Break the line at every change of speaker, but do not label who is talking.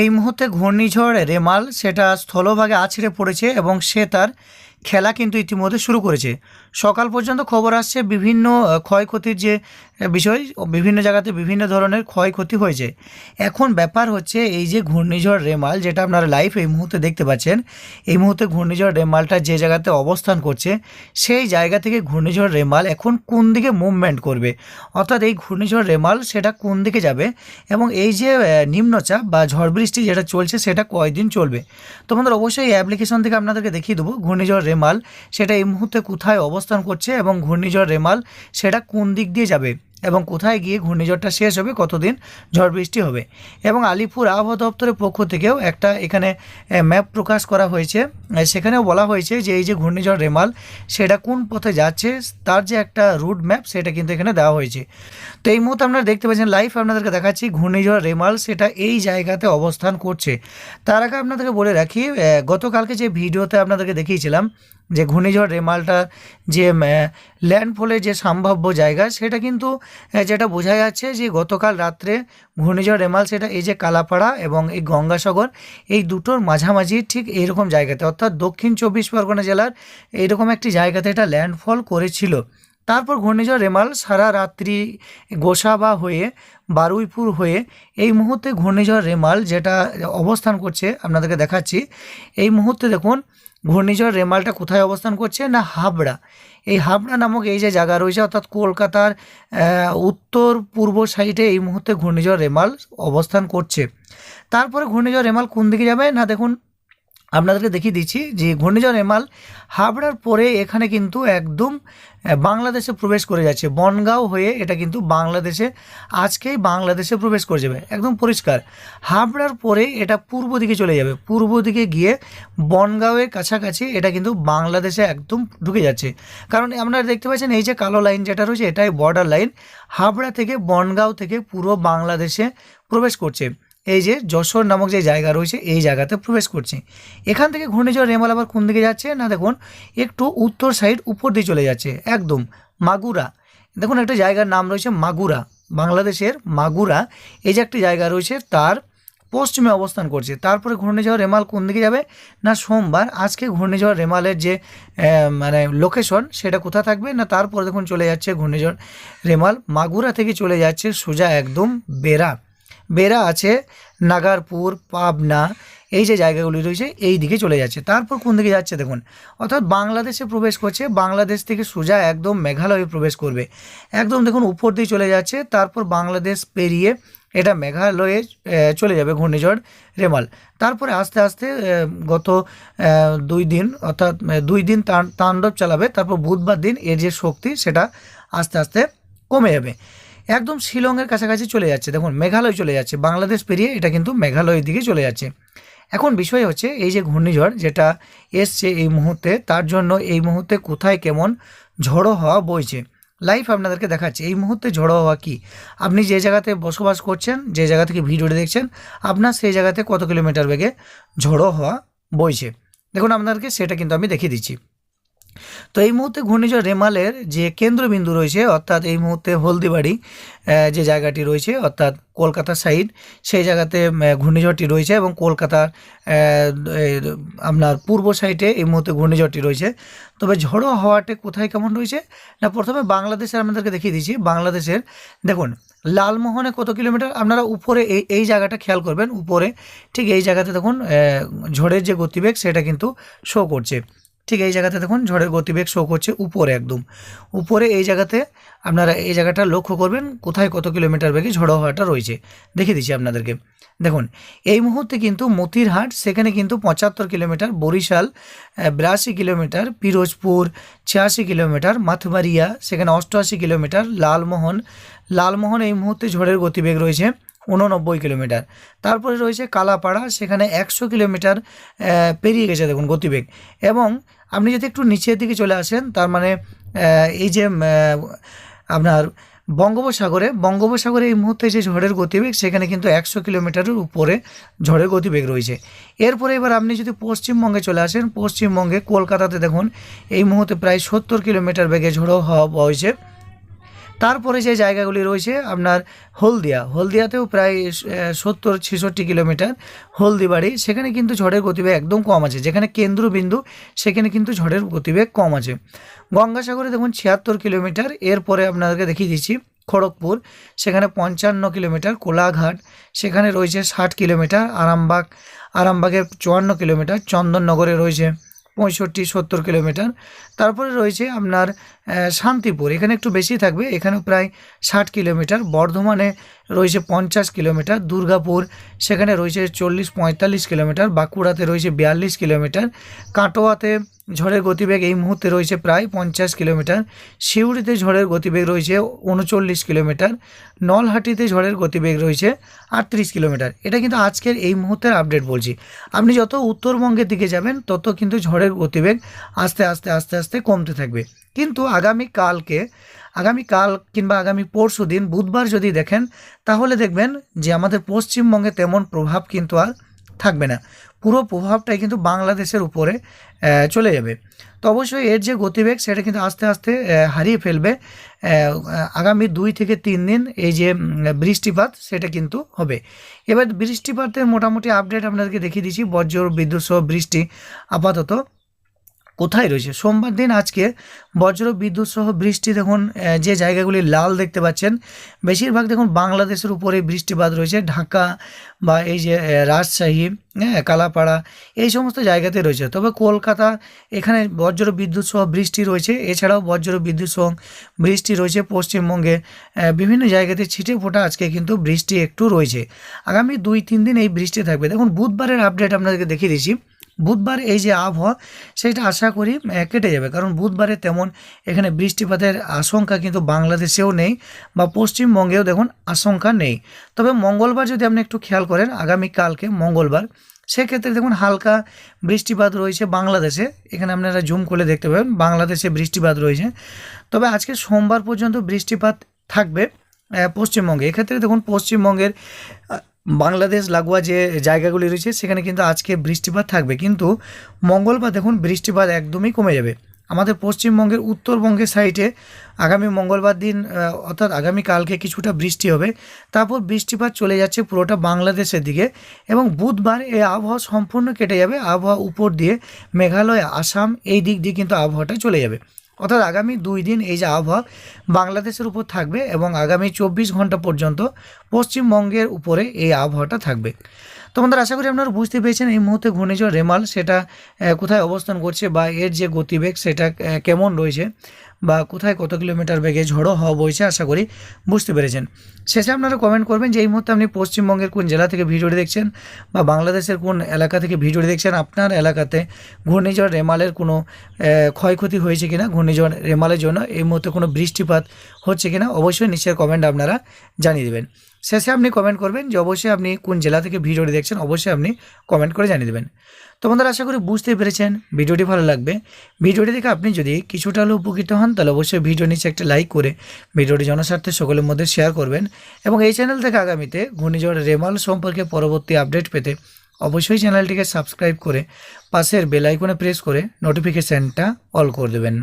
এই মুহূর্তে ঘূর্ণিঝড় রেমাল, সেটা স্থলভাগে আছড়ে পড়েছে এবং সে তার খেলা কিন্তু ইতিমধ্যে শুরু করেছে। সকাল পর্যন্ত খবর আসছে বিভিন্ন ক্ষয়ক্ষতির যে বিষয় বিভিন্ন জায়গাতে বিভিন্ন ধরনের ক্ষয়ক্ষতি হয়েছে। এখন ব্যাপার হচ্ছে এই যে ঘূর্ণিঝড় রেমাল, যেটা আপনারা লাইভ এই মুহূর্তে দেখতে পাচ্ছেন, এই মুহূর্তে ঘূর্ণিঝড় রেমালটা যে জায়গাতে অবস্থান করছে, সেই জায়গা থেকে ঘূর্ণিঝড় রেমাল এখন কোন দিকে মুভমেন্ট করবে? অর্থাৎ এই ঘূর্ণিঝড় রেমাল সেটা কোন দিকে যাবে? এবং এই যে নিম্নচাপ বা ঝড় বৃষ্টি যেটা চলছে, সেটা কয়দিন চলবে? তোমাদের অবশ্যই এই অ্যাপ্লিকেশন থেকে আপনাদেরকে দেখিয়ে দেবো ঘূর্ণিঝড় রেমাল, সেটা এই মুহূর্তে কোথায় অবস্থান করছে এবং ঘূর্ণিঝড় রেমাল সেটা কোন দিক দিয়ে যাবে এবং কোথায় গিয়ে ঘূর্ণিঝড়টা শেষ হবে, কতদিন ঝড় বৃষ্টি হবে? এবং আলিপুর আবহাওয়া দপ্তরের পক্ষ থেকেও একটা এখানে ম্যাপ প্রকাশ করা হয়েছে। সেখানেও বলা হয়েছে যে এই যে ঘূর্ণিঝড় রেমাল সেটা কোন পথে যাচ্ছে, তার যে একটা রুট ম্যাপ সেটা কিন্তু এখানে দেওয়া হয়েছে। তো এই মুহূর্তে আপনারা দেখতে পাচ্ছেন, লাইভ আপনাদেরকে দেখাচ্ছি ঘূর্ণিঝড় রেমাল সেটা এই জায়গাতে অবস্থান করছে। তার আগে আপনাদেরকে বলে রাখি গতকালকে যে ভিডিওতে আপনাদেরকে দেখিয়েছিলাম যে ঘূর্ণিঝড়, রেমালটা, যে ল্যান্ডফলের যে সম্ভাব্য জায়গা, সেটা কিন্তু যেটা বোঝা যাচ্ছে যে গতকাল রাত্রে ঘূর্ণিঝড়, রেমাল, সেটা এই যে কালাপাড়া এবং এই গঙ্গাসাগর, এই দুটোর মাঝামাঝি ঠিক এইরকম জায়গাতে, অর্থাৎ দক্ষিণ চব্বিশ পরগনা জেলার এইরকম একটি জায়গাতে এটা ল্যান্ডফল করেছিল। তারপর ঘূর্ণিঝড় রেমাল সারা রাত্রি গোসাবা হয়ে, বারুইপুর হয়ে এই মুহূর্তে ঘূর্ণিঝড় রেমাল যেটা অবস্থান করছে, আপনাদেরকে দেখাচ্ছি। এই মুহূর্তে দেখুন, ঘূর্ণিঝড় রেমালটা কোথায় অবস্থান করছে না হাবড়া? এই হাবড়া নামক এই যে জায়গা রয়েছে, অর্থাৎ কলকাতার উত্তর পূর্ব সাইডে এই মুহূর্তে ঘূর্ণিঝড় রেমাল অবস্থান করছে। তারপরে ঘূর্ণিঝড় রেমাল কোন দিকে যাবে? না দেখুন আপনাদেরকে দেখিয়ে দিচ্ছি যে ঘূর্ণিঝড় এমাল হাবড়ার পরে এখানে কিন্তু একদম বাংলাদেশে প্রবেশ করে যাচ্ছে। বনগাঁও হয়ে এটা কিন্তু বাংলাদেশে, আজকেই বাংলাদেশে প্রবেশ করে যাবে। একদম পরিষ্কার। হাবড়ার পরে এটা পূর্ব দিকে চলে যাবে। পূর্ব দিকে গিয়ে বনগাঁওয়ের কাছাকাছি এটা কিন্তু বাংলাদেশে একদম ঢুকে যাচ্ছে। কারণ আপনারা দেখতে পাচ্ছেন এই যে কালো লাইন যেটা রয়েছে, এটাই বর্ডার লাইন হাবড়া থেকে বনগাঁও থেকে পুরো বাংলাদেশে প্রবেশ করছে। এই যে যশোর নামক যে জায়গা রয়েছে, এই জায়গাতে প্রবেশ করছে। এখান থেকে ঘূর্ণিঝড় রেমাল আবার কোন দিকে যাচ্ছে? না, দেখুন, একটু উত্তর সাইড উপর দিয়ে চলে যাচ্ছে, একদম মাগুরা। দেখুন, একটা জায়গার নাম রয়েছে মাগুরা, বাংলাদেশের মাগুরা। এই যে একটি জায়গা রয়েছে, তার পশ্চিমে অবস্থান করছে। তারপরে ঘূর্ণিঝড় রেমাল কোন দিকে যাবে? না, সোমবার। আজকে ঘূর্ণিঝড় রেমালের যে মানে লোকেশন সেটা কোথা থাকবে? না, তারপরে দেখুন চলে যাচ্ছে ঘূর্ণিঝড় রেমাল মাগুরা থেকে চলে যাচ্ছে সোজা একদম বেরা বেরা আছে, নাগারপুর, পাবনা, এই যে জায়গাগুলি রয়েছে, এই দিকে চলে যাচ্ছে। তারপর কোন দিকে যাচ্ছে দেখুন? অর্থাৎ বাংলাদেশে প্রবেশ করছে, বাংলাদেশ থেকে সোজা একদম মেঘালয়ে প্রবেশ করবে। একদম দেখুন উপর দিয়ে চলে যাচ্ছে, তারপর বাংলাদেশ পেরিয়ে এটা মেঘালয়ে চলে যাবে ঘূর্ণিঝড় রেমাল। তারপরে আস্তে আস্তে গত দুই দিন, অর্থাৎ দুই দিন তাণ্ডব চালাবে, তারপর বুধবার দিন এর যে শক্তি সেটা আস্তে আস্তে কমে যাবে। একদম শিলংয়ের কাছাকাছি চলে যাচ্ছে। দেখুন, মেঘালয় চলে যাচ্ছে। বাংলাদেশ পেরিয়ে এটা কিন্তু মেঘালয়ের দিকে চলে যাচ্ছে। এখন বিষয় হচ্ছে, এই যে ঘূর্ণিঝড় যেটা এসছে এই মুহূর্তে, তার জন্য এই মুহূর্তে কোথায় কেমন ঝড়ো হওয়া বইছে? লাইভ আপনাদেরকে দেখাচ্ছে। এই মুহূর্তে ঝড়ো হওয়া কি? আপনি যে জায়গাতে বসবাস করছেন, যে জায়গা থেকে ভিডিওটি দেখছেন, আপনার সেই জায়গাতে কত কিলোমিটার বেগে ঝড়ো হওয়া বইছে? দেখুন, আপনাদেরকে সেটা কিন্তু আমি দেখিয়ে দিচ্ছি। তো এই মুহূর্তে ঘূর্ণিঝড় রেমালের যে কেন্দ্রবিন্দু রয়েছে, অর্থাৎ এই মুহূর্তে হলদিবাড়ি যে জায়গাটি রয়েছে, অর্থাৎ কলকাতা সাইড, সেই জায়গাতে ঘূর্ণিঝড়টি রয়েছে এবং কলকাতার আপনার পূর্ব সাইডে এই মুহূর্তে ঘূর্ণিঝড়টি রয়েছে। তবে ঝড়ো হাওয়াটা কোথায় কেমন রয়েছে? না, প্রথমে বাংলাদেশের আপনাদেরকে দেখিয়ে দিচ্ছি। বাংলাদেশের, দেখুন, লালমোহনে কত কিলোমিটার? আপনারা উপরে এই এই জায়গাটা খেয়াল করবেন। উপরে, ঠিক এই জায়গাতে দেখুন ঝড়ের যে গতিবেগ, সেটা কিন্তু শো করছে। ঠিক এই জায়গাতে দেখুন ঝড়ের গতিবেগ শো করছে উপরে একদম। উপরে এই জায়গাতে আপনারা এই জায়গাটা লক্ষ্য করবেন, কোথায় কত কিলোমিটার বেগে ঝড়ো হওয়াটা রয়েছে। দেখিয়ে দিচ্ছি আপনাদেরকে। দেখুন, এই মুহূর্তে কিন্তু মতিরহাট, সেখানে কিন্তু পঁচাত্তর কিলোমিটার বরিশাল বিরাশি কিলোমিটার পিরোজপুর, ছিয়াশি কিলোমিটার মাথুমারিয়া সেখানে অষ্টআশি কিলোমিটার লালমোহন। লালমোহন এই মুহূর্তে ঝড়ের গতিবেগ রয়েছে। উননব্বই কিলোমিটার। তারপরে রয়েছে কালাপাড়া, সেখানে একশো কিলোমিটার পেরিয়ে গেছে দেখুন গতিবেগ। এবং আপনি যদি একটু নিচের দিকে চলে আসেন, তার মানে এই যে আপনার বঙ্গোপসাগরে বঙ্গোপসাগরে এই মুহূর্তে যে ঝড়ের গতিবেগ, সেখানে কিন্তু একশো কিলোমিটারের উপরে ঝড়ের গতিবেগ রয়েছে। এরপরে এবার আপনি যদি পশ্চিমবঙ্গে চলে আসেন, পশ্চিমবঙ্গে কলকাতাতে দেখুন, এই মুহূর্তে প্রায় সত্তর কিলোমিটার বেগে ঝড়ো হওয়া হয়েছে। তারপরে যে জায়গাগুলি রয়েছে আপনার হলদিয়া। হলদিয়াতেও প্রায় সত্তর, ছেষট্টি কিলোমিটার হলদিবাড়ি। সেখানে কিন্তু ঝড়ের গতিবেগ একদম কম আছে। যেখানে কেন্দ্রবিন্দু, সেখানে কিন্তু ঝড়ের গতিবেগ কম আছে। গঙ্গাসাগরে দেখুন ছিয়াত্তর কিলোমিটার। এরপরে আপনাদেরকে দেখিয়ে দিচ্ছি খড়গপুর। সেখানে পঞ্চান্ন কিলোমিটার কোলাঘাট। সেখানে রয়েছে ষাট কিলোমিটার আরামবাগ। আরামবাগের চুয়ান্ন কিলোমিটার চন্দননগরে রয়েছে। পঁয়ষট্টি, সত্তর কিলোমিটার। তারপরে রয়েছে আপনার শান্তিপুর। এখানে একটু বেশি থাকবে। এখানে প্রায় ষাট কিলোমিটার। বর্ধমানে রয়েছে পঞ্চাশ কিলোমিটার। দুর্গাপুর, সেখানে রয়েছে চল্লিশ, পঁয়তাল্লিশ কিলোমিটার। বাঁকুড়াতে রয়েছে বিয়াল্লিশ কিলোমিটার। কাটোয়াতে ঝড়ের গতিবেগ এই মুহূর্তে রয়েছে প্রায় পঞ্চাশ কিলোমিটার। সিউড়িতে ঝড়ের গতিবেগ রয়েছে উনচল্লিশ কিলোমিটার। নলহাটিতে ঝড়ের গতিবেগ রয়েছে আটত্রিশ কিলোমিটার। এটা কিন্তু আজকের এই মুহূর্তের আপডেট বলছি। আপনি যত উত্তরবঙ্গের দিকে যাবেন, তত কিন্তু ঝড়ের গতিবেগ আস্তে আস্তে আস্তে আস্তে কমতে থাকবে। কিন্তু আগামী কালকে, আগামী কাল কিংবা আগামী পরশু দিন, বুধবার যদি দেখেন, তাহলে দেখবেন যে আমাদের পশ্চিমবঙ্গে তেমন প্রভাব কিন্তু আর থাকবে না। পুরো প্রভাবটাই কিন্তু বাংলাদেশের উপরে চলে যাবে। তো অবশ্যই এর যে গতিবেগ, সেটা কিন্তু আস্তে আস্তে হারিয়ে ফেলবে। আগামী দুই থেকে তিন দিন এই যে বৃষ্টিপাত, সেটা কিন্তু হবে। এবার বৃষ্টিপাতের মোটামুটি আপডেট আপনাদেরকে দেখিয়ে দিচ্ছি। বজ্র, বিদ্যুৎ সহ বৃষ্টি আপাতত। কোথায় রয়েছে? সোমবার দিন আজকে বজ্র বিদ্যুৎ সহ বৃষ্টি দেখুন যে জায়গাগুলি লাল দেখতে পাচ্ছেন, বেশিরভাগ দেখুন বাংলাদেশের উপরে বৃষ্টিপাত রয়েছে, ঢাকা বা এই যে রাজশাহী হ্যাঁ কালাপাড়া, এই সমস্ত জায়গাতে রয়েছে। তবে কলকাতা, এখানে বজ্র বিদ্যুৎ সহ বৃষ্টি রয়েছে, এছাড়াও বজ্র বিদ্যুৎ সহ বৃষ্টি রয়েছে পশ্চিমবঙ্গে বিভিন্ন জায়গাতে ছিটে ফোটা আজকে কিন্তু বৃষ্টি একটু রয়েছে। আগামী দুই তিন দিন এই বৃষ্টি থাকবে। দেখুন, বুধবারের আপডেট আপনাদেরকে দেখিয়ে দিচ্ছি। বুধবার এই যে আবহাওয়া সেটা আশা করি কেটে যাবে। কারণ বুধবারে তেমন এখানে বৃষ্টিপাতের আশঙ্কা কিন্তু বাংলাদেশেও নেই বা পশ্চিমবঙ্গেও দেখুন আশঙ্কা নেই। তবে মঙ্গলবার যদি আপনি একটু খেয়াল করেন, আগামী কালকে মঙ্গলবার, সেক্ষেত্রে দেখুন হালকা বৃষ্টিপাত রয়েছে বাংলাদেশে। এখানে আপনারা জুম করে দেখতে পাবেন, বাংলাদেশে বৃষ্টিপাত রয়েছে। তবে আজকে সোমবার পর্যন্ত বৃষ্টিপাত থাকবে পশ্চিমবঙ্গে। এক্ষেত্রে দেখুন পশ্চিমবঙ্গের বাংলাদেশ লাগোয়া যে জায়গাগুলি রয়েছে, সেখানে কিন্তু আজকে বৃষ্টিপাত থাকবে। কিন্তু মঙ্গলবার দেখুন, বৃষ্টিপাত একদমই কমে যাবে। আমাদের পশ্চিমবঙ্গের উত্তরবঙ্গের সাইডে আগামী মঙ্গলবার দিন অর্থাৎ আগামী কালকে কিছুটা বৃষ্টি হবে। তারপর বৃষ্টিপাত চলে যাচ্ছে পুরোটা বাংলাদেশের দিকে এবং বুধবার এই আবহাওয়া সম্পূর্ণ কেটে যাবে। আবহাওয়া উপর দিয়ে মেঘালয়, আসাম, এই দিক দিয়ে কিন্তু আবহাওয়াটা চলে যাবে। অর্থাৎ আগামী দুই দিন এই যে আবহাওয়া বাংলাদেশের উপর থাকবে এবং আগামী চব্বিশ ঘণ্টা পর্যন্ত পশ্চিমবঙ্গের উপরে এই আবহাওয়াটা থাকবে। তোমাদের আশা করি আপনারা বুঝতে পেরেছেন এই মুহূর্তে ঘূর্ণিঝড় রেমাল সেটা কোথায় অবস্থান করছে বা এর যে গতিবেগ সেটা কেমন রয়েছে। বা কোথায় কত কিলোমিটার বেগে ঝড়ো হওয়া বইছে আশা করি বুঝতে পেরেছেন। শেষে আপনারা কমেন্ট করবেন যে এই মুহূর্তে আপনি পশ্চিমবঙ্গের কোন জেলা থেকে ভিডিওটি দেখছেন বা বাংলাদেশের কোন এলাকা থেকে ভিডিওটি দেখছেন, আপনার এলাকাতে ঘূর্ণিঝড় রেমালের কোনো ক্ষয়ক্ষতি হয়েছে কিনা, ঘূর্ণিঝড় রেমালের জন্য এই মুহূর্তে কোনো বৃষ্টিপাত হচ্ছে কিনা অবশ্যই নিচের কমেন্ট আপনারা জানিয়ে দেবেন। শেষে আপনি কমেন্ট করবেন যে অবশ্যই আপনি কোন জেলা থেকে ভিডিওটি দেখছেন, অবশ্যই আপনি কমেন্ট করে জানিয়ে দেবেন। তো বন্ধুরা, আশা করি বুঝতে পেরেছেন, ভিডিওটি ভালো লাগবে। ভিডিওটি দেখে আপনি যদি কিছুটা হলেও উপকৃত হন, তাহলে অবশ্যই ভিডিও নিচে একটা লাইক করে ভিডিওটি জনস্বার্থে সকলের মধ্যে শেয়ার করবেন এবং এই চ্যানেল থেকে আগামীতে ঘূর্ণিঝড় রেমাল সম্পর্কে পরবর্তী আপডেট পেতে অবশ্যই চ্যানেলটিকে সাবস্ক্রাইব করে পাশের বেল আইকনে প্রেস করে নোটিফিকেশানটা অল করে দেবেন।